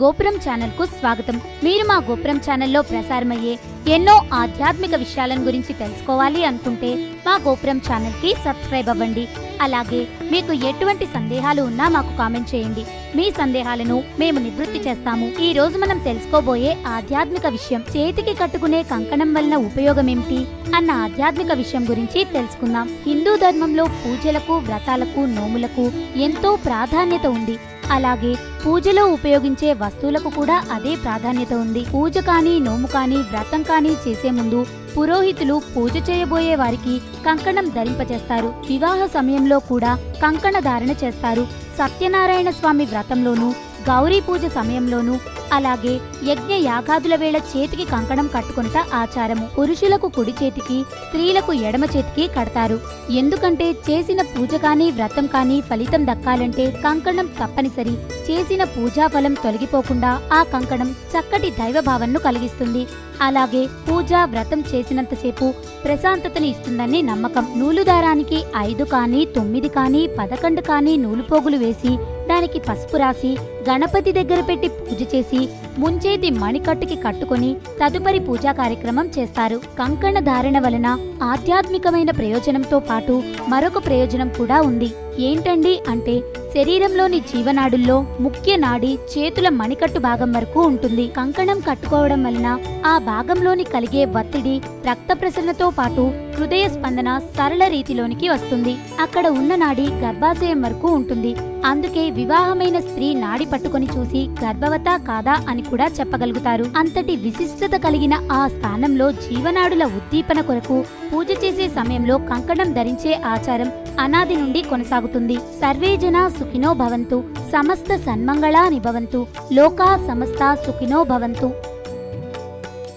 గోపురం ఛానల్కు స్వాగతం. మీరు మా గోపురం ఛానల్లో ప్రసారమయ్యే ఎన్నో ఆధ్యాత్మిక విషయాలను గురించి తెలుసుకోవాలి అనుకుంటే మా గోపురం ఛానల్కి సబ్స్క్రైబ్ అవ్వండి. అలాగే మీకు ఎటువంటి సందేహాలు ఉన్నా మాకు కామెంట్ చేయండి. మీ సందేహాలను మేము నివృత్తి చేస్తాము. ఈ రోజు మనం తెలుసుకోబోయే ఆధ్యాత్మిక విషయం. చేతికి కట్టుకునే కంకణం వలన ఉపయోగం ఏమిటి అన్న ఆధ్యాత్మిక విషయం గురించి తెలుసుకుందాం. హిందూ ధర్మంలో పూజలకు వ్రతాలకు నోములకు ఎంతో ప్రాధాన్యత ఉంది. అలాగే పూజలో ఉపయోగించే వస్తువులకు కూడా అదే ప్రాధాన్యత ఉంది. పూజ కానీ నోము కానీ వ్రతం కానీ చేసే ముందు పురోహితులు పూజ చేయబోయే వారికి కంకణం ధరింపచేస్తారు. వివాహ సమయంలో కూడా కంకణ ధారణ చేస్తారు. సత్యనారాయణ స్వామి వ్రతంలోనూ గౌరీ పూజ సమయంలోనూ అలాగే యజ్ఞ యాగాదుల వేళ చేతికి కంకణం కట్టుకొనుట ఆచారము. పురుషులకు కుడి చేతికి స్త్రీలకు ఎడమ చేతికి కడతారు. ఎందుకంటే చేసిన పూజ కానీ వ్రతం కానీ ఫలితం దక్కాలంటే కంకణం తప్పనిసరి. చేసిన పూజా ఫలం తొలగిపోకుండా ఆ కంకణం చక్కటి దైవభావన్ను కలిగిస్తుంది. అలాగే పూజ వ్రతం చేసినంతసేపు ప్రశాంతతని ఇస్తుందని నమ్మకం. నూలు దారానికి ఐదు కానీ తొమ్మిది కానీ పదకొండు కానీ నూలుపోగులు వేసి దానికి పసుపు రాసి గణపతి దగ్గర పెట్టి పూజ చేసి ముంచేతి మణికట్టుకి కట్టుకొని తదుపరి పూజా కార్యక్రమం చేస్తారు. కంకణ ధారణ వలన ఆధ్యాత్మికమైన ప్రయోజనంతో పాటు మరొక ప్రయోజనం కూడా ఉంది. ఏంటండి అంటే శరీరంలోని జీవనాడుల్లో ముఖ్య నాడి చేతుల మణికట్టు భాగం వరకు ఉంటుంది. కంకణం కట్టుకోవడం వలన ఆ భాగంలోని కలిగే ఒత్తిడి రక్త ప్రసరణతో పాటు హృదయ స్పందన సరళ రీతిలోనికి వస్తుంది. అక్కడ ఉన్న నాడి గర్భాశయం వరకు ఉంటుంది. అందుకే వివాహమైన స్త్రీ నాడి పట్టుకొని చూసి గర్భవతా కాదా అని కూడా చెప్పగలుగుతారు. అంతటి విశిష్టత కలిగిన ఆ స్థానంలో జీవనాడుల ఉద్దీపన కొరకు పూజ చేసే సమయంలో కంకణం ధరించే ఆచారం అనాది నుండి కొనసాగుతుంది. సర్వేజన సుఖినో భవంతు సమస్త సన్మంగళాని భవంతు లోకా సమస్త సుఖినో భవంతు.